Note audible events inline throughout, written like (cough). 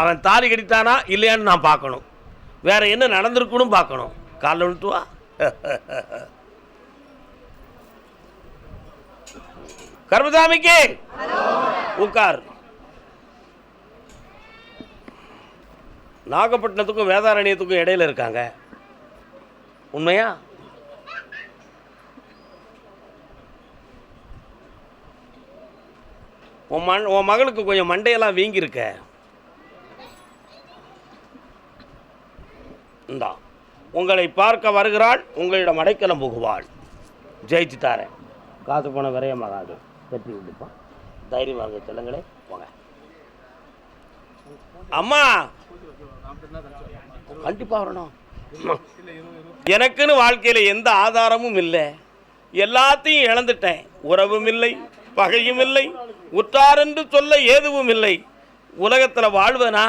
அவன் தாலி கடித்தானா இல்லையான்னு நான் பார்க்கணும். வேறு என்ன நடந்திருக்குன்னு பார்க்கணும். காலைல விழுத்துவா வா. (laughs) கர்மசாமிக்கு உட்கார். நாகப்பட்டினத்துக்கும் வேதாரண்யத்துக்கும் இடையில இருக்காங்க. உண்மையா? உன் மண் உன் மகளுக்கு கொஞ்சம் மண்டையெல்லாம் வீங்கியிருக்க. இந்தா. உங்களை பார்க்க வருகிறாள் உங்களிடம் அடைக்கலம் புகுவாள். ஜெயிச்சு தாரேன் காசு போன விரயமாகாது வெற்றி விடுப்பான் தைரியமாக இருங்க செல்லுங்களே. போங்க. அம்மா! கண்டிப்பாக வரணும். அம்மா. எனக்குன்னு வாழ்க்கையில் எந்த ஆதாரமும் இல்லை. எல்லாத்தையும் இழந்துட்டேன். உறவும் இல்லை பகையும் இல்லை உற்றாரென்று சொல்ல ஏதுவும் இல்லை. உலகத்தில் வாழ்வேனா?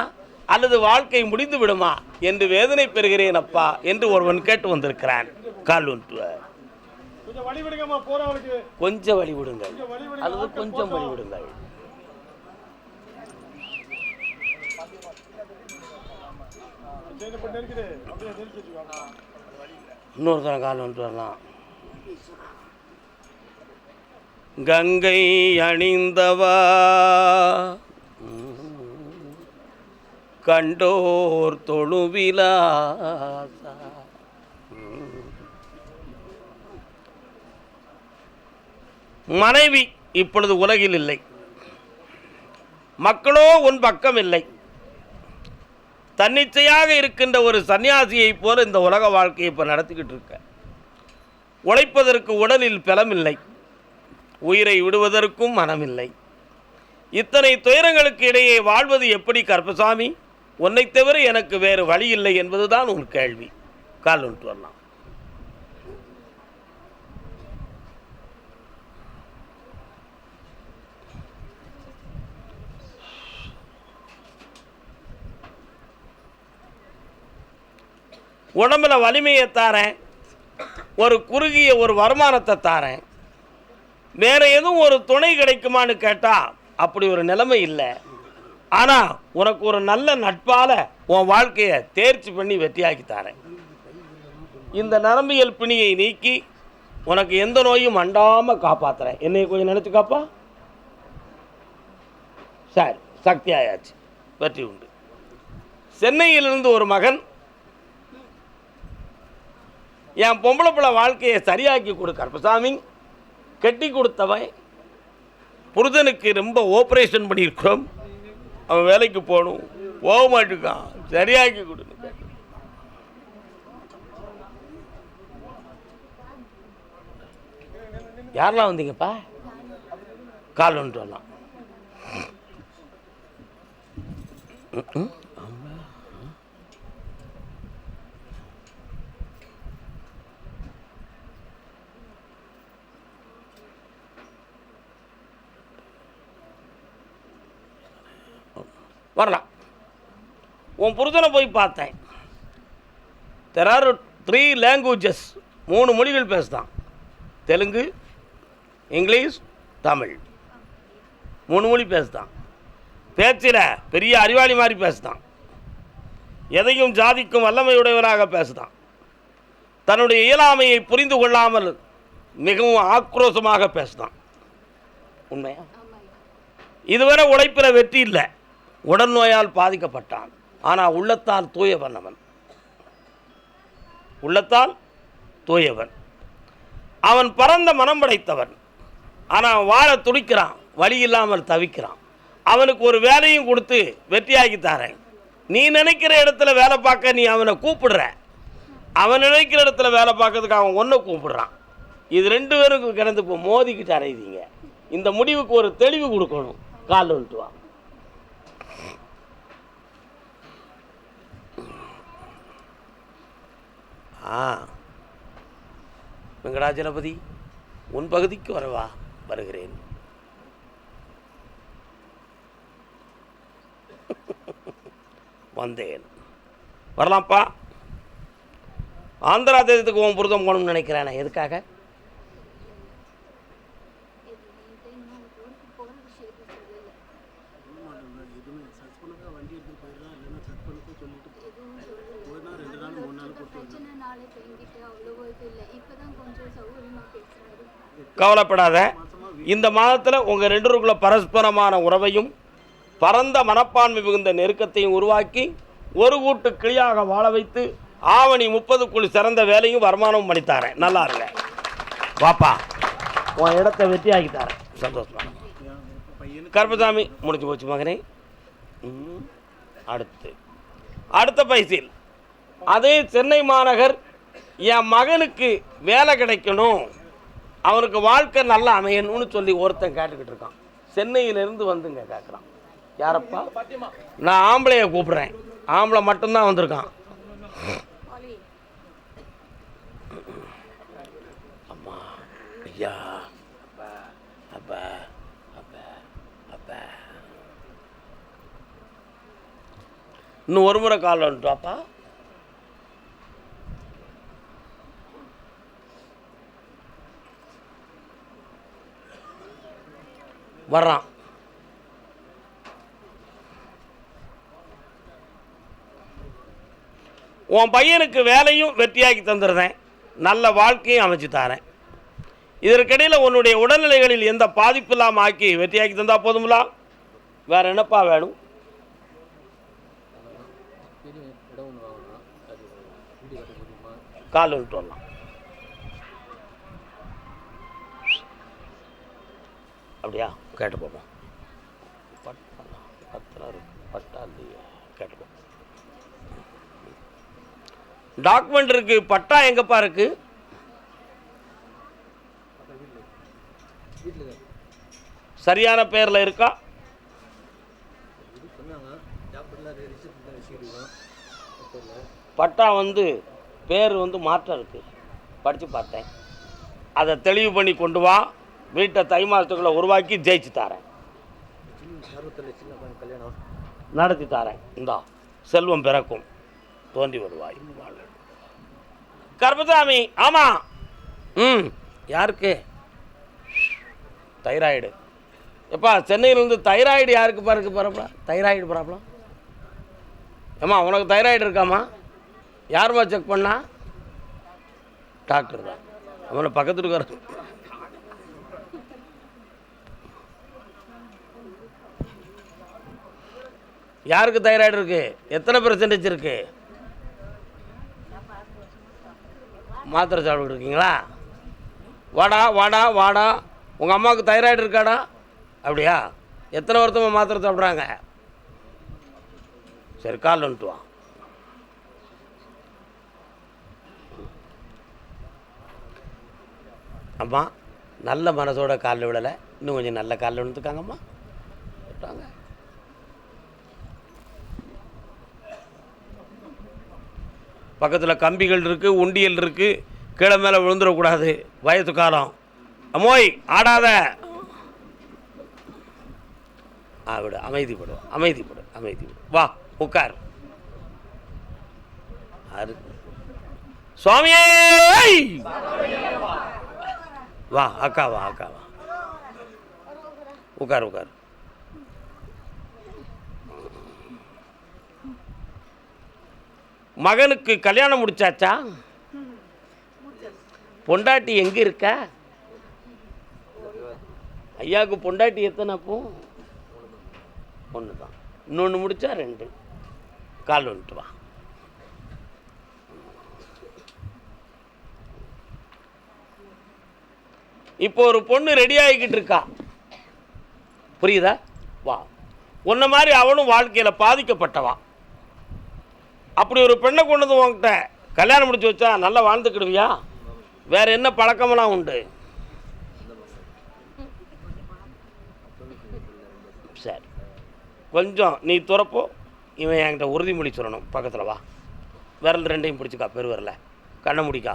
அல்லது வாழ்க்கை முடிந்து விடுமா என்று வேதனை பெறுகிறேன் அப்பா என்று ஒருவன் கேட்டு வந்திருக்கிறான். கால் ஒன்று கொஞ்சம் வழி விடுங்கம்மா போறவங்களுக்கு கொஞ்சம் வழி விடுங்கள் கொஞ்சம் வழி விடுங்க அல்லது கொஞ்சம் வழி விடுங்கள் செய்யப்பட்டு இருக்குது அப்படியே தெரிஞ்சு வச்சுக்கோங்க இன்னொருத்தன கால் வந்துட்டு வரலாம். கங்கை அணிந்தவா? கண்டோர் தொழுவிலாசா மனைவி இப்பொழுது உலகில் இல்லை. மக்களோ உன் பக்கம் இல்லை. தன்னிச்சையாக இருக்கின்ற ஒரு சன்னியாசியைப் போல இந்த உலக வாழ்க்கையை இப்போ நடத்திக்கிட்டு இருக்க. உழைப்பதற்கு உடலில் பலமில்லை உயிரை விடுவதற்கும் மனமில்லை. இத்தனை துயரங்களுக்கு இடையே வாழ்வது எப்படி கர்பசாமி உன்னை தவிர எனக்கு வேறு வழி இல்லை என்பதுதான் உன் கேள்வி. கால் ஒன்று வரலாம். உடம்புல வலிமையை தாரேன். ஒரு குறுகிய ஒரு வருமானத்தை தாரேன். வேற எதுவும் ஒரு துணை கிடைக்குமான்னு கேட்டால் அப்படி ஒரு நிலைமை இல்லை. ஆனால் உனக்கு ஒரு நல்ல நட்பால் உன் வாழ்க்கையை தேர்ச்சி பண்ணி வெற்றியாக்கி தரேன். இந்த நரம்பியல் பிணியை நீக்கி உனக்கு எந்த நோயும் அண்டாமல் காப்பாற்றுறேன் என்னை கொஞ்சம் நினச்சி காப்பா? சரி சக்தி ஆயாச்சு. வெற்றி உண்டு. சென்னையிலிருந்து ஒரு மகன் என் பொம்பளை பிள்ளை வாழ்க்கையை சரியாக்கி கொடு கருப்பசாமி கட்டி கொடுத்தவன் புருதனுக்கு ரொம்ப ஆப்ரேஷன் பண்ணியிருக்கிறோம். அவன் வேலைக்கு போகணும். போக மாட்டேங்கான் சரியாக்கி கொடுன்னு யாரெல்லாம் வந்தீங்கப்பா? கால் ஒன்று வரலாம். வரலாம். உன் புருஷனை போய் பார்த்தேன். தெர் ஆர் த்ரீ லாங்குவேஜஸ் மூணு மொழிகள் பேசுதான். தெலுங்கு இங்கிலீஷ் தமிழ். மூணு மொழி பேசுதான். பேச்சில் பெரிய அறிவாளி மாதிரி பேசுதான். எதையும் ஜாதிக்கும் வல்லமையுடையவனாக பேசுதான். தன்னுடைய இயலாமையை புரிந்து கொள்ளாமல் மிகவும் ஆக்ரோஷமாக பேசுதான். உண்மையா? இதுவரை உழைப்பில் வெற்றி இல்லை. உடல் நோயால் பாதிக்கப்பட்டான். ஆனால் உள்ளத்தால் தூயவன் அவன். உள்ளத்தால் தூயவன். அவன் பரந்த மனம் படைத்தவன். ஆனால் வாழ துடிக்கிறான். வழி இல்லாமல் தவிக்கிறான். அவனுக்கு ஒரு வேலையும் கொடுத்து வெற்றியாக்கி தரேன். நீ நினைக்கிற இடத்துல வேலை பார்க்க நீ அவனை கூப்பிடுற. அவன் நினைக்கிற இடத்துல வேலை பார்க்கறதுக்கு அவன் ஒன்றை கூப்பிடுறான். இது ரெண்டு பேருக்கும் கிடந்து இப்போ மோதிக்கிட்டு அறையுதீங்க இந்த முடிவுக்கு ஒரு தெளிவு கொடுக்கணும். கால் வந்துட்டு ஆ. வெங்கடாஜலபதி உன் பகுதிக்கு வரவா? வருகிறேன். வந்தேன். வரலாம்ப்பா. ஆந்திரா தேசத்துக்கு உன் புருதம் போகணும்னு நினைக்கிறேனே. எதுக்காக? கவலைப்படாத. இந்த மாதத்தில் உங்கள் ரெண்டுருக்குள்ள பரஸ்பரமான உறவையும் பரந்த மனப்பான்மை மிகுந்த நெருக்கத்தையும் உருவாக்கி ஒரு கூட்டு கிளியாக வாழ வைத்து ஆவணி முப்பதுக்குள் சிறந்த வேலையும் வருமானமும் பண்ணித்தாரேன் நல்லா இருங்க. வாப்பா. உன் இடத்த வெற்றி ஆகித்தாரேன் சந்தோஷமா கருப்பசாமி முடிஞ்சு போச்சு மகனே. ம், அடுத்து. அடுத்த பைசில் அதே சென்னை மாநகர் என் மகனுக்கு வேலை கிடைக்கணும். அவனுக்கு வாழ்க்கை நல்லா அமையணும்னு சொல்லி ஒருத்தன் கேட்டுக்கிட்டு இருக்கான். சென்னையிலேருந்து வந்துங்க கேட்குறான் யாரப்பா? நான் ஆம்பளைய கூப்பிட்றேன். ஆம்பளை மட்டும்தான் வந்திருக்கான். அம்மா ஐயா. அப்பா அப்பா அப்பா. இன்னும் ஒரு முறை கால் வந்துட்டாப்பா வர்றான். உன் பையனுக்கு வேலையும் வெற்றியாக்கி தந்துடுறேன். நல்ல வாழ்க்கையும் அமைச்சு தரேன். இதற்கிடையில் உன்னுடைய உடல்நிலைகளில் எந்த பாதிப்பு இல்லாமல் ஆக்கி வெற்றியாக்கி தந்தால் போதுங்களா வேற என்னப்பா வேணும்? கால் விட்டு வரலாம். அப்படியா? கேட்டு போப்போம் பட்டா பத்திரம் இருக்கு பட்டா கேட்டு போப்போம் டாக்குமெண்ட் இருக்கு. பட்டா எங்கப்பா இருக்கு? சரியான பேரில் இருக்கா? பட்டா வந்து பேர் வந்து மாற்றம் இருக்குது படித்து பார்த்தேன். அதை தெளிவு பண்ணி கொண்டு வா. வீட்டை தை மாதத்துக்குள்ளே உருவாக்கி ஜெயிச்சு தரேன். நடத்தி தரேன். இந்தா செல்வம் பிறக்கும். தோண்டி வருவாய். கர்பசாமி கருப்பசாமி ஆமாம் ம் யாருக்கு? தைராய்டு. எப்பா சென்னையிலேருந்து தைராய்டு யாருக்கு பிறகு பரப்பலாம் தைராய்டு ப்ராப்ளம் ஏம்மா உனக்கு தைராய்டு இருக்காம்மா? யாரும்மா செக் பண்ணா? டாக்டர் தான். அவனை பக்கத்து வர யாருக்கு தைராய்டு இருக்குது எத்தனை பெர்சன்டேஜ் இருக்கு? மாத்திரை சாப்பிட்டு இருக்கீங்களா? வாடா வாடா வாடா. உங்கள் அம்மாவுக்கு தைராய்டு இருக்காடா? அப்படியா? எத்தனை வருஷமாக மாத்திரை சாப்பிட்றாங்க? சரி கால் வந்துட்டு வா. அம்மா நல்ல மனசோட காலில் விழலை இன்னும் கொஞ்சம் நல்ல காலில் விழுந்துருக்காங்கம்மா. விட்டாங்க பக்கத்தில் கம்பிகள் இருக்குது உண்டியல் இருக்குது கீழே மேலே விழுந்துடக்கூடாது வயது காலம். அம்மோய் ஆடாத. ஆ விடு அமைதிப்படு அமைதிப்படு அமைதிப்படு. வா உட்கார். அரு சுவாமியே வா அக்கா வா அக்கா வா. உட்கார் உட்கார். மகனுக்கு கல்யாணம் முடிச்சாச்சா? பொண்டாட்டி எங்கே இருக்கா? ஐயாவுக்கு பொண்டாட்டி எத்தனை அப்போ? ஒன்று தான் இன்னொன்று முடிச்சா ரெண்டு. கால் வந்துட்டு வா. இப்போ ஒரு பொண்ணு ரெடி ஆகிக்கிட்டு இருக்கா? புரியுதா? வா. உன்ன மாதிரி அவனும் வாழ்க்கையில் பாதிக்கப்பட்டவா? அப்படி ஒரு பெண்ணை கொண்டு வந்து கல்யாணம் முடிச்சு வச்சா நல்லா வாழ்ந்துக்கிடுவியா? வேற என்ன பழக்கமெல்லாம் உண்டு? சரி. கொஞ்சம் நீ துறப்போ இவன் என்கிட்ட உறுதிமொழி சொல்லணும். பக்கத்தில் வா. விரல் ரெண்டையும் பிடிச்சிக்கா பெருவிரல கண்ணை முடிக்கா.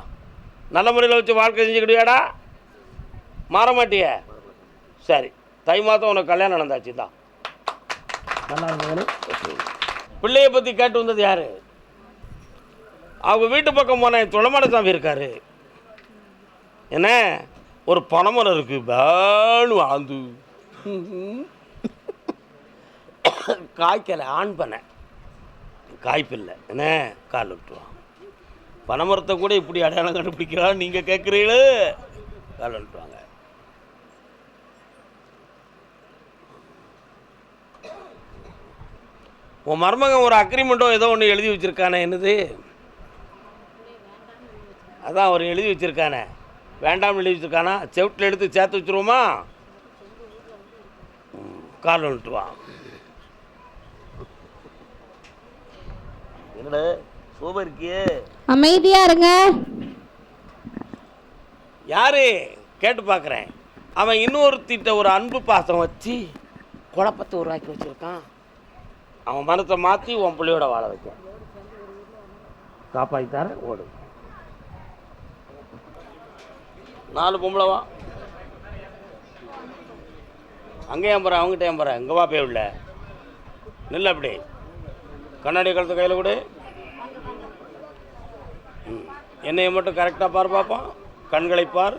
நல்ல முறையில் வச்சு வாழ்க்கை செஞ்சுக்கிடுவியாடா? மாற மாட்டியே? சரி. தை மாதம் உனக்கு கல்யாணம் நடந்தாச்சு தான் நல்லா பிள்ளைய பற்றி கேட்டு வந்தது யாரு? அவங்க வீட்டு பக்கம் போனேன் துளமான சாமி இருக்காரு. என்ன? ஒரு பனைமரம் இருக்கு பேனு ஆந்து. காய்க்கலை ஆண் பண்ண காய்ப்பில்லை. என்ன? கால் விட்டுருவான் பனைமரத்தை கூட இப்படி அடையாளம் கண்டுபிடிக்கிறான் நீங்கள் கேட்குறீங்களே கால் விட்டுருவாங்க உன் மருமகன் ஒரு அக்ரிமெண்ட்டோ ஏதோ ஒன்று எழுதி வச்சுருக்கானே என்னது? அதான் அவர் எழுதி வச்சுருக்கானே. வேண்டாம்னு எழுதி வச்சுருக்கானா? செவிட்டில் எடுத்து சேர்த்து வச்சுருவோமா? கால் வந்துட்டு வா. என்னடா சூப்பர் இருக்கியே? அமைதியா இருங்க. யாரு? கேட்டு பார்க்குறேன் அவன் இன்னொருத்திட்ட ஒரு அன்பு பாசம் வச்சு குழப்பத்தை உருவாக்கி வச்சுருக்கான். அவன் மனத்தை மாற்றி உன் பிள்ளையோட வாழ வைக்க காப்பாற்றித்தார ஓடு. நாலு பொம்பளைவா? அங்கே ஏன் அவங்ககிட்ட ஏன் போகிறேன் இங்கே வா போய் உள்ள. நில்ல அப்படி. கண்ணாடி கழுத்து கையில் கொடு. என்னையை மட்டும் கரெக்டாக பார் பார்ப்போம் கண்களை பார்.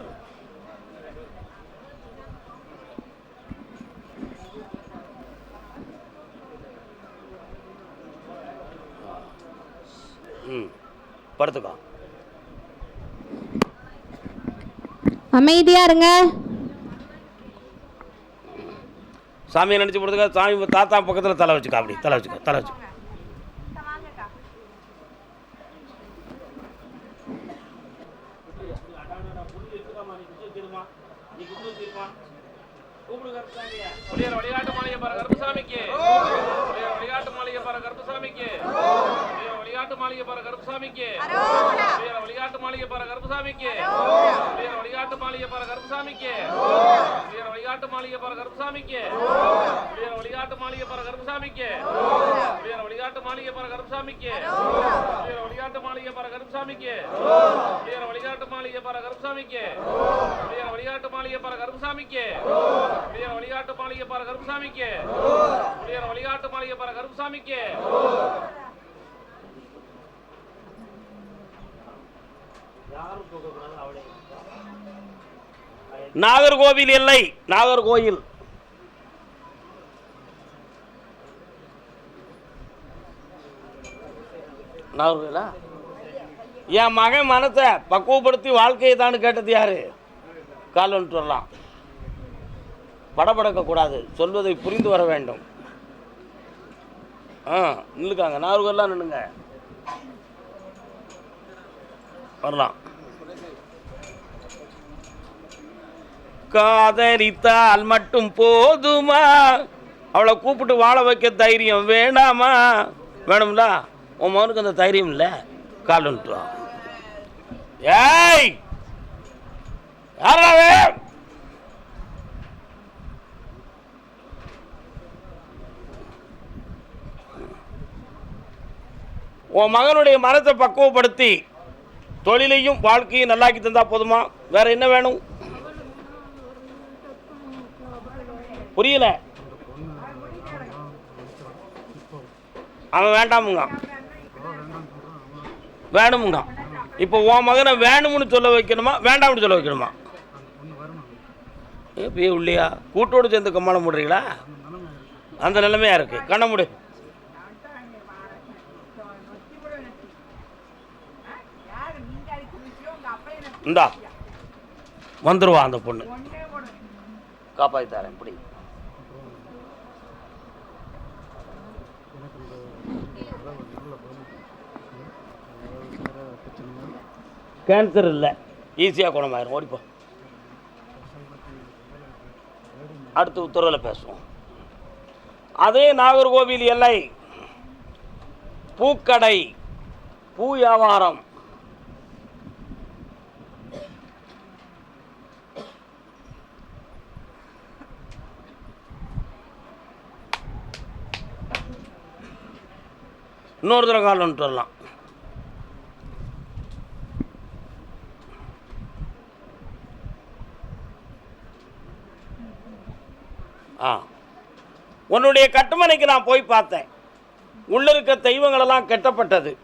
ம். படுத்துக்கோ. அமைதியா இருங்க. சாமியை நினச்சி போடுறதுக்காக சாமி தாத்தா பக்கத்தில் தலை வச்சுக்கோ அப்படி தலை வச்சுக்கோ தலை வச்சுக்கோ. விளையாட்டு மாளிகை பாரு கருப்புசாமிக்கு விளையாட்டு மாளிகை பாரு கருப்புசாமிக்கு விளையாட்டு மாளிகை பாரு கருப்புசாமிக்கு மாளிகை பாரு கருப்புசாமிக்கு விளையாட்டு மாளிகை பாரு கருப்புசாமிக்கு விளையாட்டு மாளிகை பாரு கருப்புசாமிக்கு விளையாட்டு மாளிகை பாரு கருப்புசாமிக்கு விளையாட்டு மாளிகை பாரு கருப்புசாமிக்கு விளையாட்டு மாளிகை பாரு கருப்புசாமிக்கு விளையாட்டு மாளிகை பாரு கருப்புசாமிக்கு விளையாட்டு மாளிகை பாரு கருப்புசாமிக்கு விளையாட்டு மாளிகை பாரு கருப்புசாமிக்கு விளையாட்டு மாளிகை பாரு கருப்புசாமிக்கு நாகர்கோவில் இல்லை நாகர்கோயில் நாகர்கோயிலா என் மகன் மனத்தை பக்குவப்படுத்தி வாழ்க்கையை தான் கேட்டது யாரு? கால் வந்துட்டு வரலாம். கூடாது. சொல்வதை புரிந்து வர வேண்டும். ஆ நில்லுக்காங்க நாகர்கோயிலாம் நின்னுங்க வரலாம் காதரித்தால் மட்டும் போதுமா? அவளை கூப்பிட்டு வாழ வைக்க தைரியம் வேணாமா? வேணும்ல? உன் மகனுக்கு அந்த தைரியம் இல்லை. காலன்ட்டுவான் ஏய்! யாராவே உன் மகனுடைய மனத்தை பக்குவப்படுத்தி தொழிலையும் வாழ்க்கையும் நல்லாக்கி தந்தால் போதுமா? வேற என்ன வேணும்? புரியல. அவன் வேண்டாமுங்க. வேணுமுங்க. இப்போ உன் மகனை வேணும்னு சொல்ல வைக்கணுமா? வேண்டாம்னு சொல்ல வைக்கணுமா? ஏ உள்ளியா? கூட்டோடு சேர்ந்து கம்மாளம் போடுறீங்களா? அந்த நிலைமையாக இருக்குது கண்ண முடி. இந்தா. வந்துருவா அந்த பொண்ணு. காப்பாற்றி தரேன் இப்படி கேன்சர் இல்லை. ஈஸியாக குணமாயிரும். ஓடிப்போ அடுத்து உத்தரவில் பேசுவோம். அதே நாகர்கோவில் எல்லை. பூக்கடை. பூ வியாபாரம். இன்னொரு தடவை கால் வந்துட்டு வரலாம். ஆ. உன்னுடைய கட்டுமனைக்கு நான் போய் பார்த்தேன். உள்ள இருக்க தெய்வங்களெல்லாம் கெட்டப்பட்டது.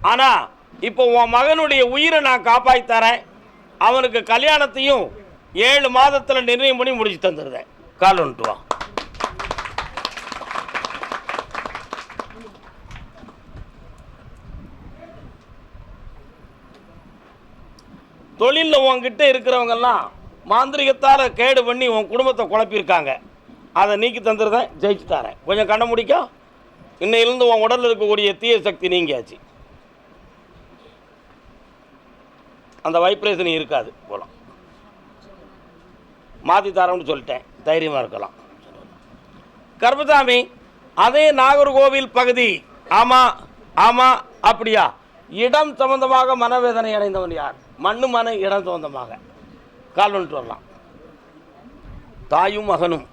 ஆனால் இப்போ உன் மகனுடைய உயிரை நான் காப்பாற்றி தரேன். அவனுக்கு கல்யாணத்தையும் ஏழு மாதத்தில் நிர்ணயம் பண்ணி முடிச்சு தந்துடுறேன் கால் வந்துட்டு வா. தொழிலில் உங்ககிட்ட இருக்கிறவங்கெல்லாம் மாந்திரிகத்தால் கேடு பண்ணி உன் குடும்பத்தை குழப்பியிருக்காங்க. அதை நீக்கி தந்துருதேன் ஜெயிச்சு தரேன். கொஞ்சம் கண்ண முடிக்கா. இன்னையிலேருந்து உன் உடலில் இருக்கக்கூடிய தீய சக்தி நீங்கியாச்சு. அந்த வைப்ரேஷன் இருக்காது போலாம். மாற்றி தரோம்னு சொல்லிட்டேன் தைரியமாக இருக்கலாம். கர்பசாமி அதே நாகர்கோவில் பகுதி. ஆமாம் ஆமாம் அப்படியா? இடம் சம்பந்தமாக மனவேதனை அடைந்தவன் யார்? மண்ணு மன இடம் சம்பந்தமாக கால் வந்துட்டு வரலாம். தாயும் மகனும்.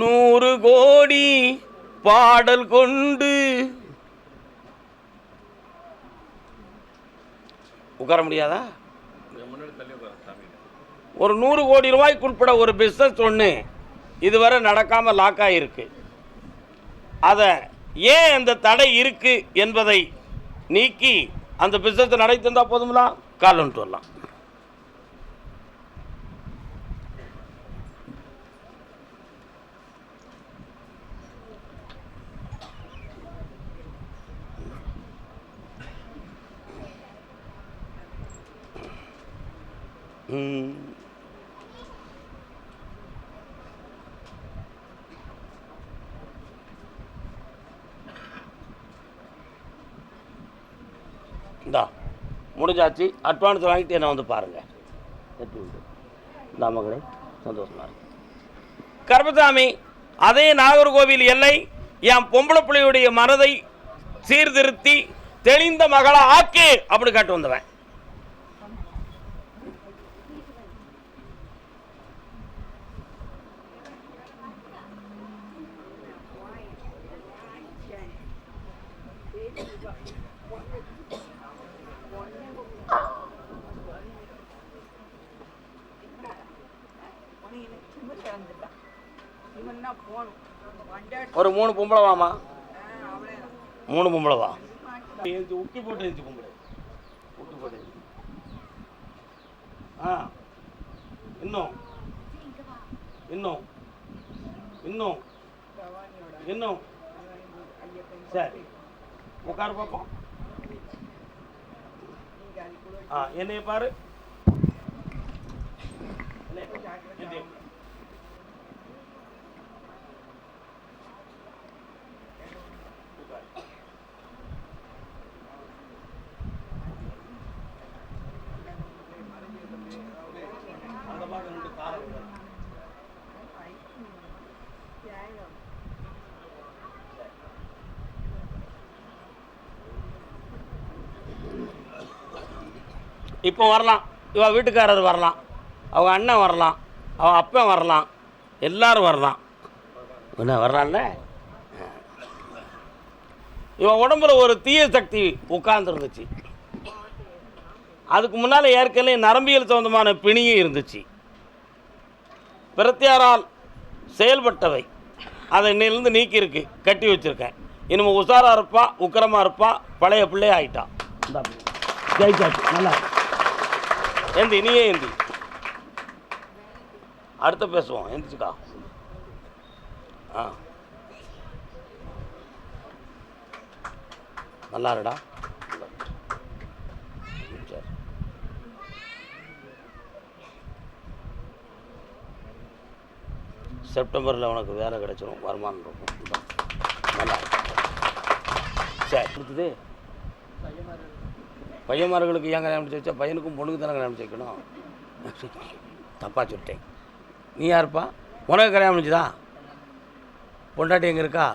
நூறு கோடி பாடல் கொண்டு உட்கார முடியாதா? ஒரு நூறு கோடி ரூபாய்க்கு உட்பட ஒரு பிஸ்னஸ் ஒன்று இதுவரை நடக்காமல் லாக் ஆகிருக்கு அதை ஏன் அந்த தடை இருக்கு என்பதை நீக்கி அந்த பிஸ்னஸை நடத்தி தந்தால் போதுங்களா கால் வந்துட்டு வரலாம். இந்தா முடிஞ்சாச்சு. அட்வான்ஸ் வாங்கிட்டு என்ன வந்து பாருங்கள் இந்தா மகளே சந்தோஷமா இருக்கு. கருப்பசாமி அதே நாகர்கோவில் எல்லை என் பொம்பளை பிள்ளையுடைய மனதை சீர்திருத்தி தெளிந்த மகளா ஆக்கு அப்படி Thank you. ஒரு மூணு பொம்பளை வாமா மூணு பொம்பளை வா. உக்கி போட்டு எழுந்து பொம்பளை. உக்கி போட்டு. ஆ. இன்னும். இன்னும். இன்னும். இன்னும். சரி. உட்காரு பார்ப்போம் ஆ என்னைய பாரு என்னைய பாரு. என்னைய பாரு. அந்த பக்கம் ரெண்டு காலை விடு. இப்போ வரலாம். இவ வீட்டுக்காரர் வரலாம். அவங்க அண்ணன் வரலாம். அவன் அப்பன் வரலாம். எல்லாரும் வரலாம். என்ன வரலாம்ல? இவன் உடம்புல ஒரு தீய சக்தி உட்கார்ந்துருந்துச்சு. அதுக்கு முன்னால் ஏற்கனவே நரம்பியல் சம்பந்தமான பிணியும் இருந்துச்சு. பிரத்தியாரால் செயல்பட்டவை. அதை இன்னிலிருந்து நீக்கியிருக்கு கட்டி வச்சுருக்கேன். இனிமேல் உஷாராக இருப்பா உக்கரமாக இருப்பா பழைய பிள்ளையே ஆகிட்டான் ஜெயிச்சாச்சு. நல்லா ஏந்தி நீயே ஏந்தி. அடுத்த பேசுவோம். எந்திரிச்சுக்கா. ஆ. நல்லா இருடா. சரி. செப்டம்பரில் உனக்கு வேலை கிடைச்சிரும். வருமானம் இருக்கும். நல்லா சரி. கொடுத்துதே? பையன்மார்களுக்கு ஏன் கல்யாணம் முடிச்சு வச்சா? பையனுக்கும் பொண்ணுக்கு தானே கல்யாணம் வச்சுக்கணும். தப்பாக சொல்லிட்டேன். நீ யாருப்பா? உனக்கு கல்யாணம் முடிஞ்சுதா பொண்டாட்டி எங்கே இருக்கா?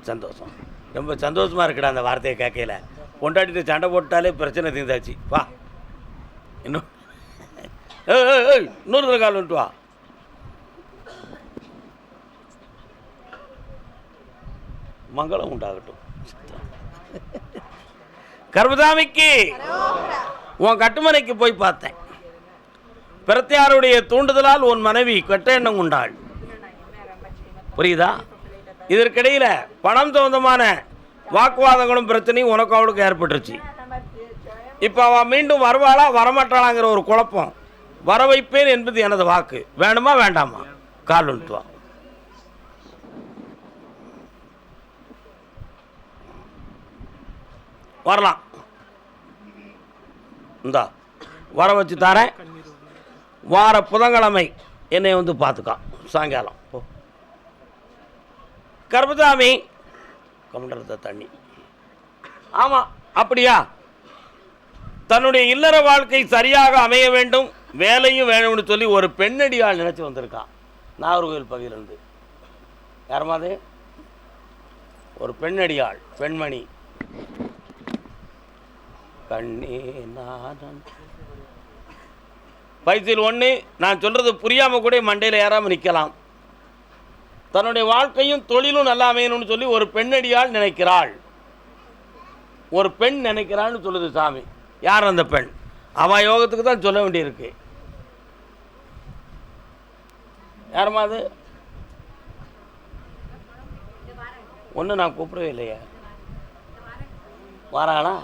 சந்தோஷம். ரொம்ப சந்தோஷமாக இருக்குடா அந்த வார்த்தையை கேட்கல பொண்டாட்டிட்டு சண்டை போட்டாலே பிரச்சனை தீர்ந்தாச்சு. வா. இன்னும். இன்னொரு தடவை கால் வந்துட்டு வா. மங்களம் உண்டாகட்டும். கர்மதாமிக்கு உன் கட்டுமனைக்கு போய் பார்த்தேன். பிரத்தியாருடைய தூண்டுதலால் உன் மனைவி கெட்ட எண்ணம் உண்டாள். புரியுதா? இதற்கிடையில் பணம் சம்பந்தமான வாக்குவாதங்களும் பிரச்சனையும் உனக்கும் அவளுக்கு ஏற்பட்டுருச்சு. இப்போ அவன் மீண்டும் வருவாளா வரமாட்டாளாங்கிற ஒரு குழப்பம். வர வைப்பேன் என்பது எனது வாக்கு. வேணுமா வேண்டாமா? கால் வந்துட்டு வரலாம். இந்தா வர வச்சு தரேன். வார புதன்கிழமை என்னை வந்து பார்த்துக்கா. சாயங்காலம். போ. கர்பதாமி கமண்டலத்தை தண்ணி. ஆமாம் அப்படியா? தன்னுடைய இல்லற வாழ்க்கை சரியாக அமைய வேண்டும். வேலையும் வேணும்னு சொல்லி ஒரு பெண்ணடியால் நினச்சி வந்திருக்கான் நாகர்கோவில் பகுதியிலிருந்து. யாரமாது ஒரு பெண்ணடியாள் பெண்மணி. கண்ணே நான் பைத்தியில் ஒன்று நான் சொல்கிறது புரியாமல் கூட மண்டையில் ஏறாமல் நிற்கலாம் தன்னுடைய வாழ்க்கையும் தொழிலும் நல்லா அமையணும்னு சொல்லி ஒரு பெண்ணடியால் நினைக்கிறாள். ஒரு பெண் நினைக்கிறான்னு சொல்லுது சாமி. யார் அந்த பெண்? அவன் யோகத்துக்கு தான் சொல்ல வேண்டியிருக்கு. யாரும்மா அது? ஒன்றும் நான் கூப்பிடவே இல்லையே. வராளா?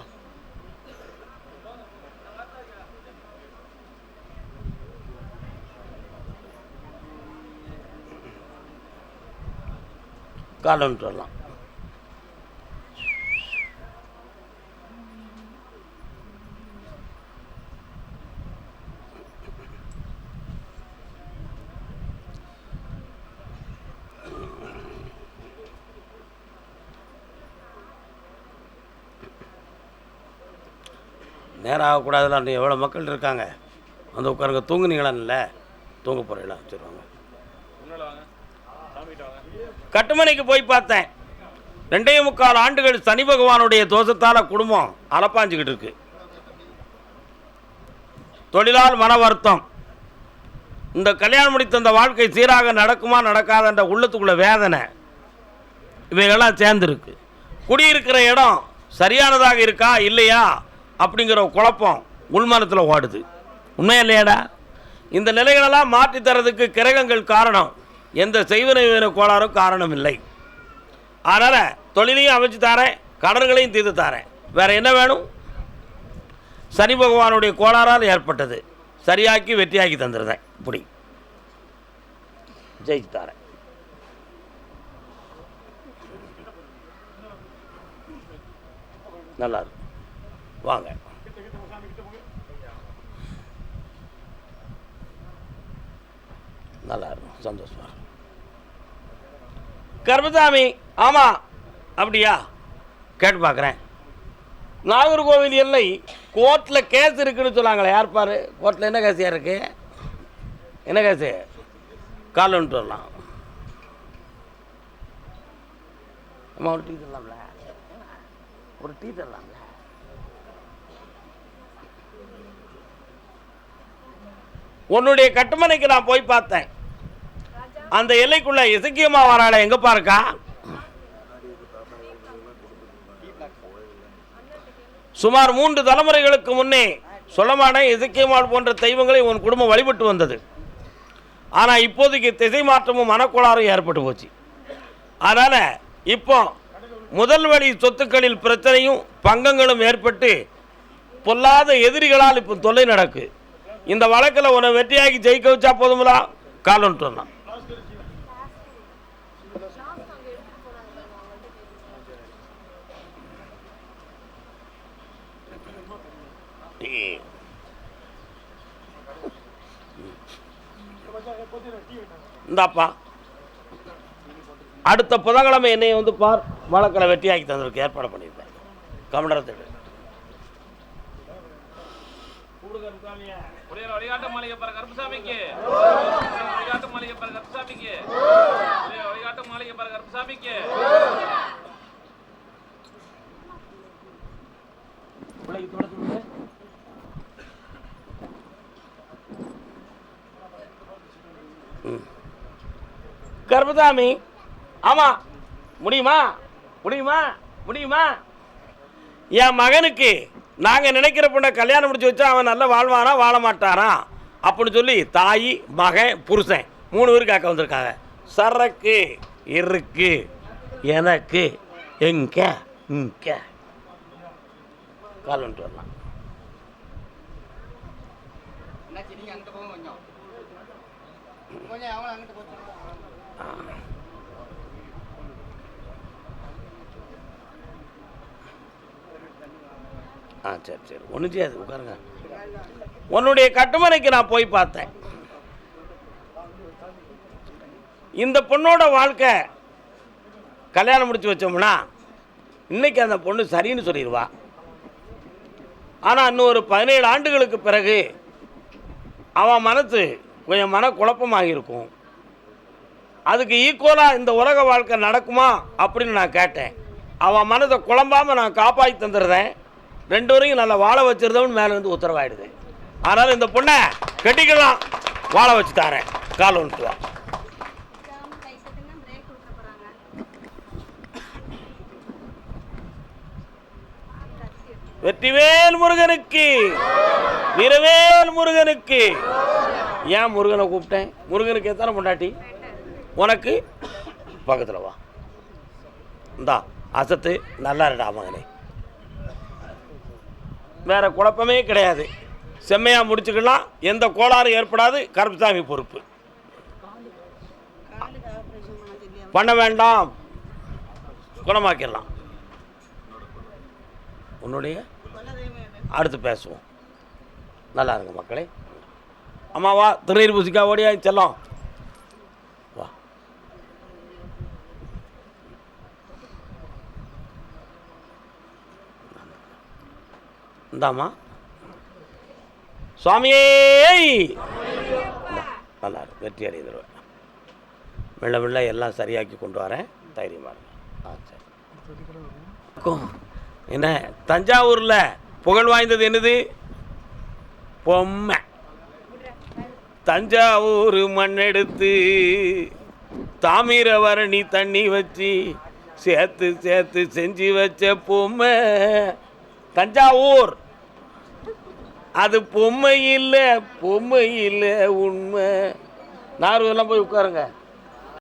காலன்ட்டு வரலாம் நேரம் ஆகக்கூடாதுல எவ்வளோ மக்கள் இருக்காங்க? வந்து உட்காருங்க தூங்குனீங்களான்ல தூங்க போகிறீங்களா வச்சுருவாங்க வாங்க முன்னால வாங்க சாமிகிட்ட வாங்க கட்டுமனைக்கு போய் பார்த்தேன். ரெண்டே முக்கால் ஆண்டுகள் சனி பகவானுடைய தோஷத்தால் குடும்பம் அலப்பாஞ்சிக்கிட்டு இருக்கு. தொழிலால் மன வருத்தம். இந்த கல்யாணம் முடித்த இந்த வாழ்க்கை சீராக நடக்குமா நடக்காதன்ற உள்ளத்துக்குள்ள வேதனை. இவைகள்லாம் சேர்ந்துருக்கு. குடியிருக்கிற இடம் சரியானதாக இருக்கா இல்லையா அப்படிங்கிற குழப்பம் உள்மனத்தில் ஓடுது. உண்மையா இல்லையாடா? இந்த நிலைகளெல்லாம் மாற்றி தரதுக்கு கிரகங்கள் காரணம். எந்த செய்வன கோளாறும் காரணம் இல்லை அதனால் தொழிலையும் அமைச்சு தரேன் கடன்களையும் தீர்த்து தரேன். வேறு என்ன வேணும் சனி பகவானுடைய கோளாறால் ஏற்பட்டது. சரியாக்கி வெற்றியாக்கி தந்துடுறேன் இப்படி. ஜெயிச்சு தரேன். நல்லா இருக்கும் வாங்க. நல்லா இருக்கும் சந்தோஷம். கர்மசாமி ஆமாம் அப்படியா? கேட்டு பார்க்குறேன். நாகர்கோவில் எல்லை கோர்ட்டில் கேஸ் இருக்குன்னு சொன்னாங்களே யார் பாரு? கோர்ட்டில் என்ன கேஸ் இருக்கு? என்ன கேஸு? கால் வந்துட்டு வரலாம். அம்மா ஒரு டீ தரலாம்ல. ஒரு டீ தரலாம்ல. உன்னுடைய கட்டுமனைக்கு நான் போய் பார்த்தேன். அந்த எல்லைக்குள்ள இசக்கியமா வராள எங்க பாருக்கா? சுமார் மூன்று தலைமுறைகளுக்கு முன்னே சொல்லமான இசக்கியமால் போன்ற தெய்வங்களை உன் குடும்பம் வழிபட்டு வந்தது. ஆனால் இப்போதைக்கு திசை மாற்றமும் மனக்கோளாறும் ஏற்பட்டு போச்சு. அதனால் இப்போ முதல் வழி சொத்துக்களில் பிரச்சனையும் பங்கங்களும் ஏற்பட்டு பொல்லாத எதிரிகளால் இப்போ தொல்லை நடக்கு. இந்த வழக்கில் உன்னை வெற்றியாகி ஜெயிக்க வச்சா போதுங்களா காலன்ட்டு வரலாம் இந்தாப்பா. அடுத்த புதன்கிழமை என்னை வந்து பார் வழக்கில் வெட்டியாக்கி தந்ததுக்கு ஏற்பாடு பண்ணியிருக்கேன் கமண்டலத்துக்கு உடைய வழிகாட்டு மாளிகை பாரு கருப்புசாமிக்கு வழிகாட்டு மாளிகை பாரு கருப்புசாமிக்கு உடைய வழிகாட்டு மாளிகை பாரு கருப்புசாமிக்கு பிள்ளைக்கு தொடச்சு விடு. ம். கர்ப்பதாமி ஆமாம் முடியுமா? முடியுமா? முடியுமா? என் மகனுக்கு நாங்கள் நினைக்கிற பொண்ணை கல்யாணம் முடிச்சு வச்சா அவன் நல்லா வாழ்வானா வாழ மாட்டானா அப்படின்னு சொல்லி தாய் மகன் புருஷன் மூணு பேர் அக்கா வந்திருக்காங்க. சரக்கு இருக்கு எனக்கு எங்க இங்க. கால் வந்துட்டு வரலாம். அங்கிட்டு கொஞ்சம் கொஞ்சம் அவங்கள அங்கிட்டு போச்சு ஆ சரி சரி. ஒன்றும் செய்யாது. உட்காருங்க. உன்னுடைய கட்டுமனைக்கு நான் போய் பார்த்தேன். இந்த பொண்ணோட வாழ்க்கை கல்யாணம் முடிச்சு வச்சோம்னா இன்னைக்கு அந்த பொண்ணு சரின்னு சொல்லிடுவா. ஆனால் இன்னொரு பதினேழு ஆண்டுகளுக்கு பிறகு அவன் மனசு கொஞ்சம் மன குழப்பமாக இருக்கும் அதுக்கு ஈக்குவலாக இந்த உலக வாழ்க்கை நடக்குமா அப்படின்னு நான் கேட்டேன். அவன் மனதை குழம்பாமல் நான் காப்பாற்றி தந்துடுறேன். ரெண்டு வரையும் நல்லா வாழ வச்சிருந்தவன் மேலே இருந்து உத்தரவாயிடுது. அதனால் இந்த பொண்ணை கட்டிக்கலாம். வாழ வச்சு தாரேன். கால் ஒன்று வெற்றிவேல் முருகனுக்கு வீரவேல் முருகனுக்கு. ஏன் முருகனை கூப்பிட்டேன்? முருகனுக்கு எத்தனை பொண்டாட்டி? உனக்கு? பக்கத்தில் வா. இந்தா அசத்து நல்லா இருடா மகனே. வேறு குழப்பமே கிடையாது. செம்மையாக முடிச்சுக்கலாம். எந்த கோளாறும் ஏற்படாது. கருப்புசாமி பொறுப்பு. பண்ண வேண்டாம். குணமாக்கிடலாம். உன்னுடைய அடுத்து பேசுவோம். நல்லா இருங்க மக்களே. அம்மாவா திருநீர் பூசிக்கா ஓடியா செல்லம். இந்தாம்மா சுவாமியே! நல்லா இருக்கு வெற்றி அடைந்துருவேன் மெல்ல மெல்ல எல்லாம் சரியாக்கி கொண்டு வரேன். தைரியமாக ஆ சரி. என்ன தஞ்சாவூரில் புகழ் வாய்ந்தது என்னது? பொம்மை. தஞ்சாவூர் மண்ணெடுத்து தாமிரவரணி தண்ணி வச்சு சேர்த்து சேர்த்து செஞ்சு வச்ச பொம்மை. தஞ்சாவூர்! அது பொம்மை இல்லை பொம்மை இல்லை உண்மை. நார்வெல்லாம் போய் உட்காருங்க.